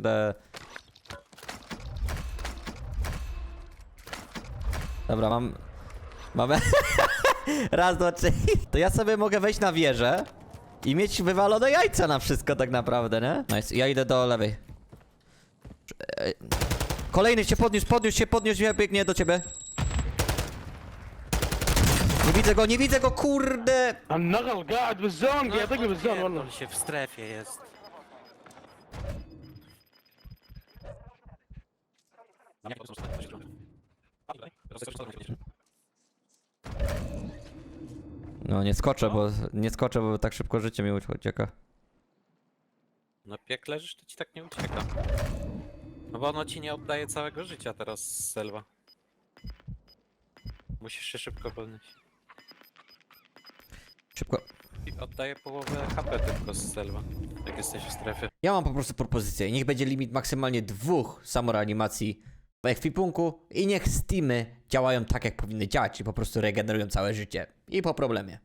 kurde. Dobra, mam... Mamy... Raz, dwa, trzy. To ja sobie mogę wejść na wieżę i mieć wywalone jajca na wszystko tak naprawdę, nie? Nice, ja idę do lewej. Kolejny się podniósł, podniósł się, podniósł, ja biegnie do ciebie. Nie widzę go, nie widzę go, kurde! I'm not gonna god, bez ja tego bez zongi, On się w strefie jest. No nie skoczę, bo nie skoczę, bo tak szybko życie mi ucieka. No piek leżysz, to ci tak nie ucieka. No bo ono ci nie oddaje całego życia teraz z selwa. Musisz się szybko podnieść. Szybko. I oddaje połowę HP tylko z selwa, jak jesteś w strefie. Ja mam po prostu propozycję. Niech będzie limit maksymalnie dwóch samoreanimacji w ekwipunku i niech Steamy działają tak, jak powinny działać, czyli po prostu regenerują całe życie. I po problemie.